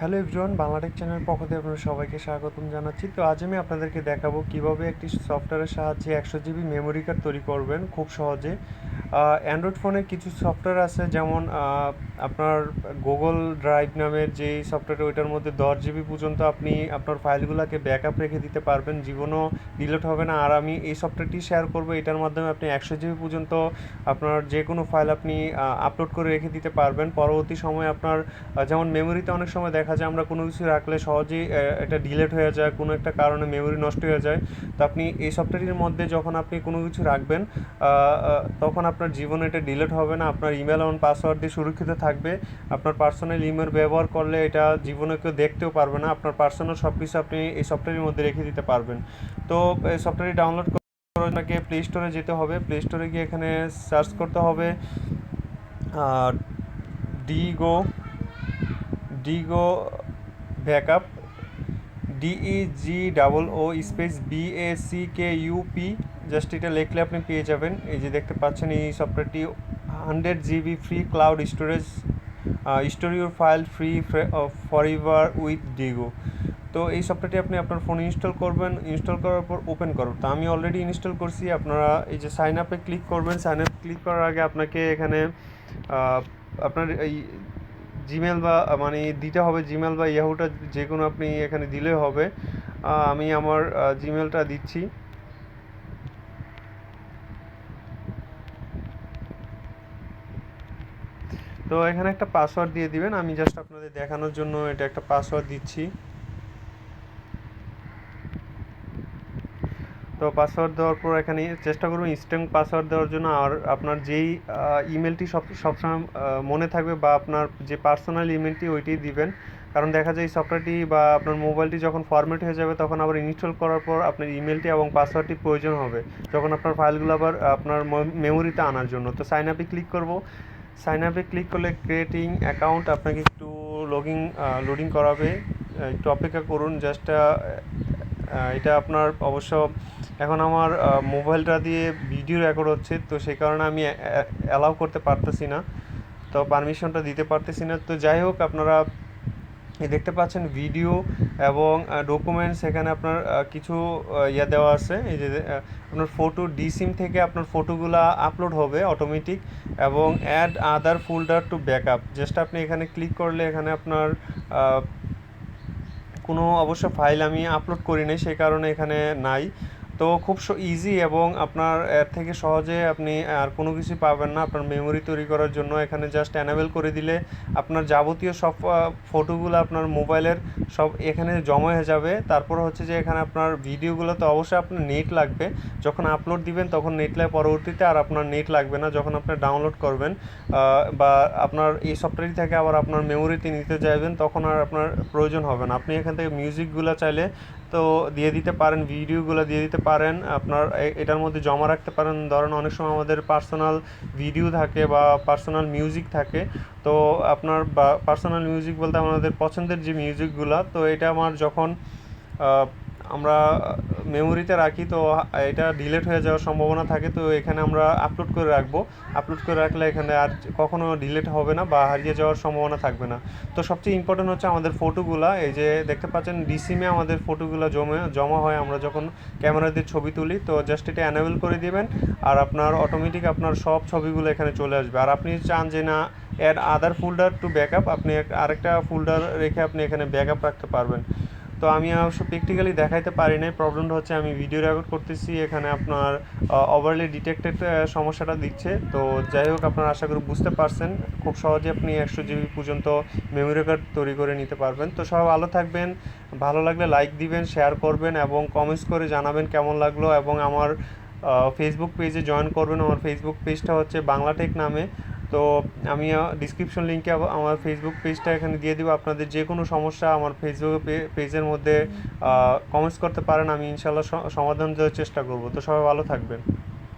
Hello everyone, Bangla Tech channel পক্ষ থেকে আপনাদের সবাইকে স্বাগতম জানাচ্ছি। তো আজ আমি আপনাদেরকে দেখাবো কীভাবে একটি সফটওয়্যারের সাহায্যে একশো জিবি মেমোরি কার্ড তৈরি করবেন খুব সহজে। অ্যান্ড্রয়েড ফোনে কিছু সফটওয়্যার আছে, যেমন আপনার গুগল ড্রাইভ নামের যে সফটওয়্যার ওইটার মধ্যে দশ জিবি পর্যন্ত আপনি আপনার ফাইলগুলোকে ব্যাকআপ রেখে দিতে পারবেন, জীবনও ডিলিট হবে না। আর আমি এই সফটওয়্যারটি শেয়ার করব, এটার মাধ্যমে আপনি একশো জিবি পর্যন্ত আপনার যে কোনো ফাইল আপনি আপলোড করে রেখে দিতে পারবেন। পরবর্তী সময়ে আপনার যেমন মেমোরিতে অনেক সময় দেখা যায় আমরা কোনো কিছু রাখলে সহজেই এটা ডিলেট হয়ে যায়, কোনো একটা কারণে মেমোরি নষ্ট হয়ে যায়। তো আপনি এই সফটওয়্যারটির মধ্যে যখন আপনি কোনো কিছু রাখবেন তখন আপনার জীবনে এটা ডিলেট হবে না। আপনার ইমেল এবং পাসওয়ার্ড দিয়ে সুরক্ষিত থাকবে। আপনার পার্সোনাল ইমেল ব্যবহার করলে এটা জীবনে কেউ দেখতেও পারবে না। আপনার পার্সোনাল সব কিছু আপনি এই সফটওয়্যারের মধ্যে রেখে দিতে পারবেন। তো সফটওয়্যারটি ডাউনলোড করার আপনাকে প্লে স্টোরে যেতে হবে। প্লে স্টোরে গিয়ে এখানে সার্চ করতে হবে। আর Degoo Degoo backup D E G double O space B A C K U P just এটা লিখলে আপনি পেয়ে যাবেন। এই যে দেখতে পাচ্ছেন, এই সফটওয়্যারটি hundred GB free cloud storage store your file free forever with Degoo তো এই সফটওয়্যারটি আপনি আপনার ফোনে ইনস্টল করবেন। ইনস্টল করার পর ওপেন করবেন তো আমি অলরেডি ইনস্টল করছি। আপনারা এই যে সাইন আপে ক্লিক করবেন। সাইন আপ ক্লিক করার আগে আপনাকে এখানে আপনার এই জিমেল বা মানে দিতে হবে জিমেল বা ইয়াহুটা যে কোনো আপনি এখানে দিলে হবে। আমি আমার জিমেলটা দিচ্ছি। তো এখানে একটা পাসওয়ার্ড দিয়ে দিবেন। আমি জাস্ট আপনাদের দেখানোর জন্য এটা একটা পাসওয়ার্ড দিচ্ছি। তো পাসওয়ার্ড দেওয়ার পর এখানে চেষ্টা করবেন স্ট্রং পাসওয়ার্ড দেওয়ার জন্য। আর আপনার যেই ইমেলটি সব, সবসময় মনে থাকবে বা আপনার যে পার্সোনাল ইমেলটি ওইটাই দিবেন। কারণ দেখা যায় এই সফটওয়্যারটি বা আপনার মোবাইলটি যখন ফরম্যাট হয়ে যাবে, তখন আবার ইনস্টল করার পর আপনার ইমেলটি এবং পাসওয়ার্ডটি প্রয়োজন হবে। যখন আপনার ফাইলগুলো আবার আপনার মেমোরিতে আনার জন্য। তো সাইন আপে ক্লিক করব। সাইন আপে ক্লিক করলে ক্রিয়েটিং অ্যাকাউন্ট আপনাকে একটু লগিং লোডিং করাবে। একটু অপেক্ষা করুন। জাস্ট এটা আপনার অবশ্য এখন আমার মোবাইলটা দিয়ে ভিডিও রেকর্ড হচ্ছে, তো সেই কারণে আমি অ্যালাউ করতে পারতেছি না। তো পারমিশনটা দিতে পারতেছি না। তো যাই হোক, আপনারা দেখতে পাচ্ছেন ভিডিও এবং ডকুমেন্টস এখানে আপনার কিছু ইয়া দেওয়া আছে। এই যে আপনার ফটো ডিসিম থেকে আপনার ফটোগুলা আপলোড হবে অটোমেটিক এবং add other folder to backup just আপনি এখানে ক্লিক করলে এখানে আপনার কোনো অবশ্য ফাইল আমি আপলোড করি নাই, সেই কারণে এখানে নাই। তো খুব ইজি এবং আপনার এর থেকে সহজে আপনি আর কোনো কিছু পাবেন না আপনার মেমোরি তৈরি করার জন্য। এখানে জাস্ট অ্যানাবেল করে দিলে আপনার যাবতীয় সব ফটোগুলো আপনার মোবাইলের সব এখানে জমা হয়ে যাবে। তারপর হচ্ছে যে এখানে আপনার ভিডিওগুলো তো অবশ্যই আপনার নেট লাগবে। যখন আপলোড দিবেন তখন নেট লাগে পরবর্তীতে আর আপনার নেট লাগবে না। যখন আপনি ডাউনলোড করবেন বা আপনার এই সফটওয়্যার থেকে আবার আপনার মেমোরিতে নিতে চাইবেন তখন আর আপনার প্রয়োজন হবে না। আপনি এখান থেকে মিউজিকগুলো চাইলে তো দিয়ে দিতে পারেন, ভিডিওগুলো দিয়ে দিতে পারেন। আপনার এটার মধ্যে জমা রাখতে পারেন। ধরেন অনেক সময় আমাদের পার্সোনাল ভিডিও থাকে বা পার্সোনাল মিউজিক থাকে। তো আপনার পার্সোনাল মিউজিক বলতে আমাদের পছন্দের যে মিউজিকগুলো, তো এটা আমার যখন আমরা মেমোরিতে রাখি, তো এটা ডিলেট হয়ে যাওয়ার সম্ভাবনা থাকে, তো এখানে আমরা আপলোড করে রাখব। আপলোড করে রাখলে এখানে আর কখনো ডিলেট হবে না বা হারিয়ে যাওয়ার সম্ভাবনা থাকবে না। তো সবচেয়ে ইম্পর্টেন্ট হচ্ছে আমাদের ফটোগুলা এই যে দেখতে পাচ্ছেন ডিসিমে আমাদের ফটোগুলো জমে, জমা হয়, আমরা যখন ক্যামেরা দিয়ে ছবি তুলি, তো জাস্ট এটা অ্যানেবল করে দিবেন, আর আপনার অটোমেটিক আপনার সব ছবিগুলো এখানে চলে আসবে। আর আপনি চান যে না add other folder to backup আপনি আরেকটা ফোল্ডার রেখে আপনি এখানে ব্যাকআপ রাখতে পারবেন। তো আমি অবশ্য প্র্যাকটিক্যালি দেখাইতে পারি নাই। প্রবলেমটা হচ্ছে আমি ভিডিও রেকর্ড করতেছি, এখানে আপনার ওভারলি ডিটেক্টেড সমস্যাটা দিচ্ছে। তো যাই হোক, আপনারা আশা করি বুঝতে পারছেন। খুব সহজে আপনি একশো জিবি পর্যন্ত মেমোরি কার্ড তৈরি করে নিতে পারবেন। তো সবাই ভালো থাকবেন, ভালো লাগলে লাইক দিবেন শেয়ার করবেন এবং কমেন্টস করে জানাবেন কেমন লাগল এবং আমার ফেসবুক পেজে জয়েন করবেন। আমার ফেসবুক পেজটা হচ্ছে বাংলাটেক নামে। তো আমি ডিসক্রিপশন লিঙ্কে আমার ফেসবুক পেজটা এখানে দিয়ে দিব। আপনাদের যে কোনো সমস্যা আমার ফেসবুক পেজের মধ্যে কমেন্টস করতে পারেন। আমি ইনশাল্লাহ সমাধান দেওয়ার চেষ্টা করব। তো সবাই ভালো থাকবেন।